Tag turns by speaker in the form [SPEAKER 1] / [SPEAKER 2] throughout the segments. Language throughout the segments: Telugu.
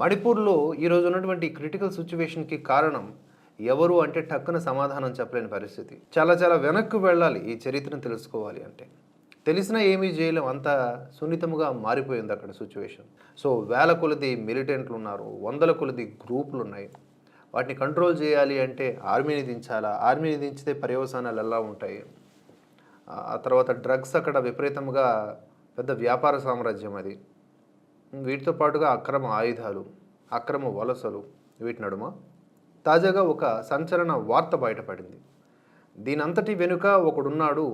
[SPEAKER 1] మణిపూర్లో ఈరోజు ఉన్నటువంటి క్రిటికల్ సిచ్యువేషన్కి కారణం ఎవరు అంటే టక్కున సమాధానం చెప్పలేని పరిస్థితి. చాలా చాలా వెనక్కు వెళ్ళాలి ఈ చరిత్రను తెలుసుకోవాలి అంటే. తెలిసినా ఏమీ చేయలేం అంత సున్నితముగా మారిపోయింది అక్కడ సిచ్యువేషన్ సో వేల కొలది మిలిటెంట్లు ఉన్నారు వందల కొలది గ్రూపులు ఉన్నాయి. వాటిని కంట్రోల్ చేయాలి అంటే ఆర్మీని దించాలా? ఆర్మీని దించితే పర్యవసానాలు ఎలా ఉంటాయి? ఆ తర్వాత డ్రగ్స్ అక్కడ విపరీతంగా పెద్ద వ్యాపార సామ్రాజ్యం అది. వీటితో పాటుగా అక్రమ ఆయుధాలు అక్రమ వలసలు వీటి నడుమ తాజాగా ఒక సంచలన వార్త బయటపడింది. దీనంతటి వెనుక ఒకడున్నాడు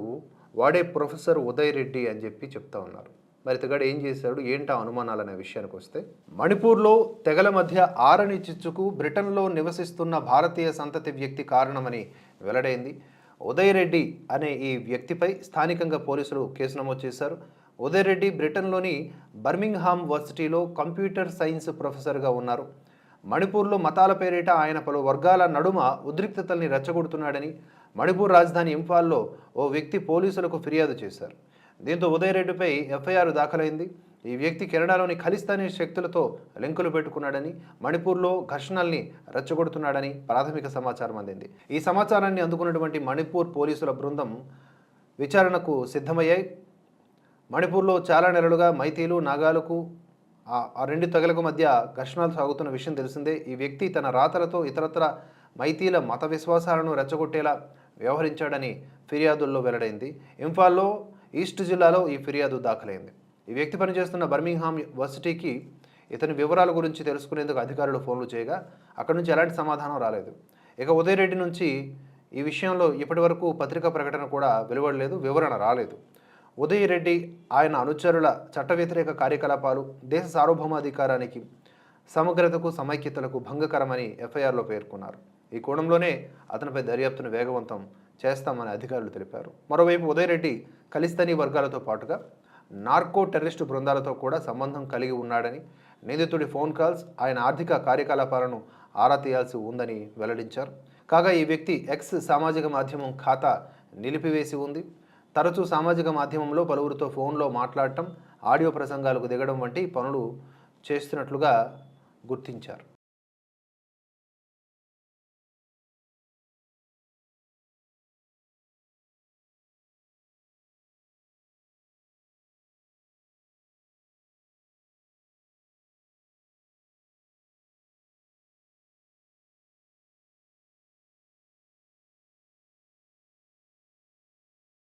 [SPEAKER 1] వాడే ప్రొఫెసర్ ఉదయ్ రెడ్డి అని చెప్పి చెప్తా ఉన్నారు. మరి ఇతగాడు ఏం చేశాడు ఏంటా అనుమానాలు అనే విషయానికి వస్తే మణిపూర్లో తెగల మధ్య ఆరని చిచ్చుకు బ్రిటన్లో నివసిస్తున్న భారతీయ సంతతి వ్యక్తి కారణమని వెల్లడైంది. ఉదయ్ రెడ్డి అనే ఈ వ్యక్తిపై స్థానికంగా పోలీసులు కేసు నమోదు చేశారు. ఉదయరెడ్డి బ్రిటన్లోని బర్మింగ్హామ్ వర్సిటీలో కంప్యూటర్ సైన్స్ ప్రొఫెసర్గా ఉన్నారు. మణిపూర్లో మతాల పేరిట ఆయన పలు వర్గాల నడుమ ఉద్రిక్తతల్ని రెచ్చగొడుతున్నాడని మణిపూర్ రాజధాని ఇంఫాల్లో ఓ వ్యక్తి పోలీసులకు ఫిర్యాదు చేశారు. దీంతో ఉదయరెడ్డిపై ఎఫ్ఐఆర్ దాఖలైంది. ఈ వ్యక్తి కెనడాలోని ఖలిస్తానీ శక్తులతో లింకులు పెట్టుకున్నాడని మణిపూర్లో ఘర్షణల్ని రెచ్చగొడుతున్నాడని ప్రాథమిక సమాచారం అందింది. ఈ సమాచారాన్ని అందుకున్నటువంటి మణిపూర్ పోలీసుల బృందం విచారణకు సిద్ధమయ్యాయి. మణిపూర్లో చాలా నెలలుగా మైతీలు నాగాలకు ఆ- రెండు తెగలకు మధ్య ఘర్షణలు సాగుతున్న విషయం తెలిసిందే. ఈ వ్యక్తి తన రాతలతో ఇతరత్ర మైతీల మత విశ్వాసాలను రెచ్చగొట్టేలా వ్యవహరించాడని ఫిర్యాదుల్లో వెల్లడైంది. ఇంఫాల్లో ఈస్ట్ జిల్లాలో ఈ ఫిర్యాదు దాఖలైంది. ఈ వ్యక్తి పనిచేస్తున్న బర్మింగ్హామ్ వర్సిటీకి ఇతని వివరాల గురించి తెలుసుకునేందుకు అధికారులు ఫోన్లు చేయగా అక్కడి నుంచి ఎలాంటి సమాధానం రాలేదు. ఇక ఉదయరెడ్డి నుంచి ఈ విషయంలో ఇప్పటివరకు పత్రికా ప్రకటన కూడా వెలువడలేదు వివరణ రాలేదు. ఉదయరెడ్డి ఆయన అనుచరుల చట్ట వ్యతిరేక కార్యకలాపాలు దేశ సార్వభౌమాధికారానికి సమగ్రతకు సమైక్యతలకు భంగకరమని ఎఫ్ఐఆర్లో పేర్కొన్నారు. ఈ కోణంలోనే అతనిపై దర్యాప్తును వేగవంతం చేస్తామని అధికారులు తెలిపారు. మరోవైపు ఉదయరెడ్డి ఖలిస్తానీ వర్గాలతో పాటుగా నార్కో టెర్రరిస్టు బృందాలతో కూడా సంబంధం కలిగి ఉన్నాడని నిందితుడి ఫోన్ కాల్స్ ఆయన ఆర్థిక కార్యకలాపాలను ఆరా తీయాల్సి ఉందని వెల్లడించారు. కాగా ఈ వ్యక్తి ఎక్స్ సామాజిక మాధ్యమం ఖాతా నిలిపివేసి ఉంది. తరచూ సామాజిక మాధ్యమంలో పలువురితో ఫోన్లో మాట్లాడటం ఆడియో ప్రసంగాలకు దిగడం వంటి పనులు చేస్తున్నట్లుగా గుర్తించారు.